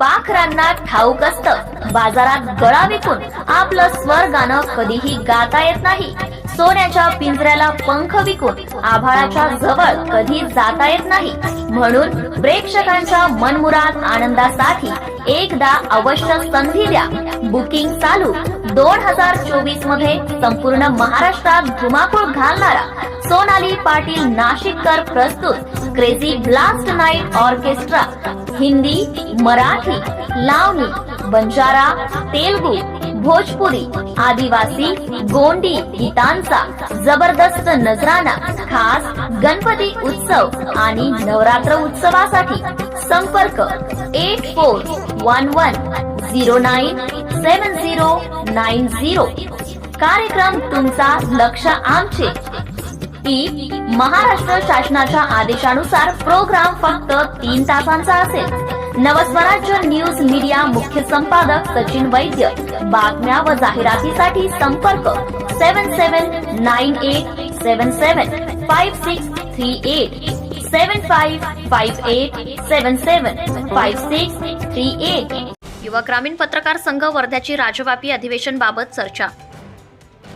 पाखरांना ठाऊक असतं. बाजारात गळा विकून आपलं स्वर गाणं कधीही गाता येत नाही. सोन्याच्या पिंजऱ्याला पंख विकून आभाळाच्या जवळ कधी जाता येत नाही. म्हणून प्रेक्षकांच्या मनमुराद आनंदासाठी एकदा अवश्य संधी द्या. बुकिंग चालू. दोन हजार चोवीसमध्ये संपूर्ण महाराष्ट्रात धुमाकूळ घालणारा सोनाली पाटील नाशिककर प्रस्तुत crazy blast night orchestra Hindi Marathi lavani Banjara Telugu Bhojpuri आदिवासी गोंडी गीतांचा जबरदस्त नजराना खास गणपती उत्सव आणि नवरात्र उत्सवासाठी संपर्क eight four one one zero nine seven zero nine zero. कार्यक्रम तुमचा लक्ष आमचे. की महाराष्ट्र शासनाच्या आदेशानुसार प्रोग्राम फक्त तीन तासांचा असेल. नवस्वराज्य न्यूज मीडिया मुख्य संपादक सचिन वैद्य. बातम्या व जाहिरातीसाठी संपर्क seven seven nine eight seven seven five six three eight. Seven five five eight seven seven five six three eight. युवा ग्रामीण पत्रकार संघ वर्ध्याची राजव्यापी अधिवेशन बाबत चर्चा.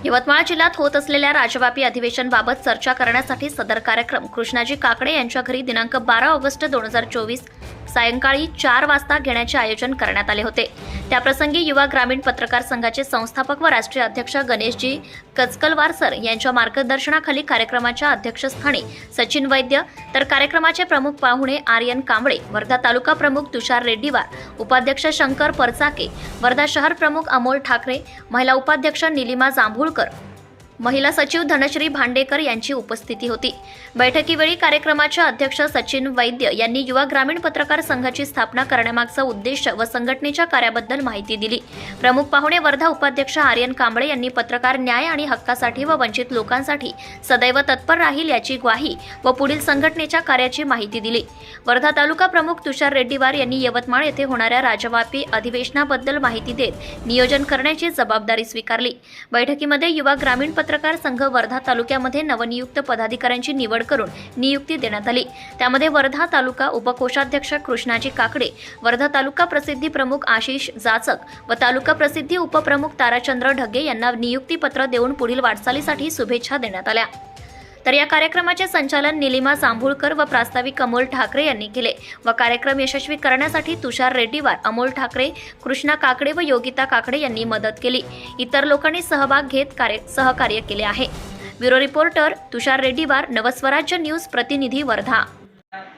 यवतमाळ जिल्ह्यात होत असलेल्या राज्यव्यापी अधिवेशनबाबत चर्चा करण्यासाठी सदर कार्यक्रम कृष्णाजी काकडे यांच्या घरी दिनांक बारा ऑगस्ट दोन हजार चोवीस सायंकाळी चार वाजता घेण्याचे आयोजन करण्यात आले होते. त्याप्रसंगी युवा ग्रामीण पत्रकार संघाचे संस्थापक व राष्ट्रीय अध्यक्ष गणेशजी कचकलवार सर यांच्या मार्गदर्शनाखाली कार्यक्रमाच्या अध्यक्षस्थानी सचिन वैद्य तर कार्यक्रमाचे प्रमुख पाहुणे आर्यन कांबळे वर्धा तालुका प्रमुख तुषार रेड्डीवार उपाध्यक्ष शंकर परचाके वर्धा शहर प्रमुख अमोल ठाकरे महिला उपाध्यक्ष निलिमा जांभूळकर महिला सचिव धनश्री भांडेकर यांची उपस्थिती होती. बैठकीवेळी कार्यक्रमाच्या अध्यक्ष सचिन वैद्य यांनी युवा ग्रामीण पत्रकार संघाची स्थापना करण्यामागचा उद्देश व संघटनेच्या कार्याबद्दल माहिती दिली. प्रमुख पाहुणे वर्धा उपाध्यक्ष आर्यन कांबळे यांनी पत्रकार न्याय आणि हक्कासाठी व वंचित लोकांसाठी सदैव तत्पर राहील याची ग्वाही व पुढील संघटनेच्या कार्याची माहिती दिली. वर्धा तालुका प्रमुख तुषार रेड्डीवार यांनी यवतमाळ येथे होणाऱ्या राजवापी अधिवेशनाबद्दल माहिती देत नियोजन करण्याची जबाबदारी स्वीकारली. बैठकीमध्ये युवा ग्रामीण पत्रकार संघ वर्धा तालुक्यामध्ये नवनियुक्त पदाधिकाऱ्यांची निवड करून नियुक्ती देण्यात आली. त्यामध्ये वर्धा तालुका उपकोषाध्यक्ष कृष्णाजी काकडे वर्धा तालुका प्रसिद्धी प्रमुख आशिष जाचक व तालुका प्रसिद्धी उपप्रमुख ताराचंद्र ढगे यांना नियुक्तीपत्र देऊन पुढील वाटचालीसाठी शुभेच्छा देण्यात आल्या. तर या कार्यक्रमाचे संचालन निलिमा जांभूळकर व प्रास्ताविक अमोल ठाकरे यांनी केले. व कार्यक्रम यशस्वी करण्यासाठी तुषार रेड्डीवार अमोल ठाकरे कृष्णा काकडे व योगिता काकडे यांनी मदत केली. इतर लोकांनी सहभाग घेत कार्य सहकार्य केले आहे. Bureau reporter Tushar Reddiwar Navswarajya news प्रतिनिधी वर्धा.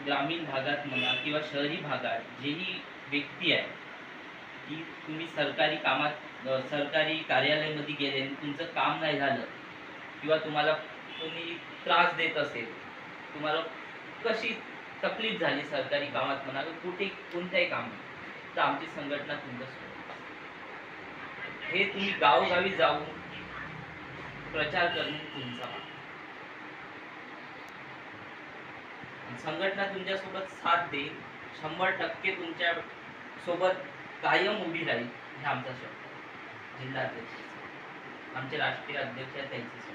ग्रामीण भागात म्हणा किंवा शहरी भागात जेही व्यक्ती आहे की तुम्ही सरकारी कामात सरकारी कार्यालयामध्ये गेले तुमचं काम नाही झालं किंवा तुम्हाला कोणी त्रास देत असेल तुम्हाला कशी तकलीफ झाली सरकारी कामात म्हणा कुठे कोणत्याही कामात तर आमची संघटना तुमच्या हे तुम्ही गावोगावी जाऊन प्रचार करणे तुमचा संघटना तुमच्यासोबत साथ देईल शंभर टक्के तुमच्यासोबत कायम उभी राहील हे आमचा शब्द जिल्हा अध्यक्ष आमचे राष्ट्रीय अध्यक्ष आहेत त्यांचे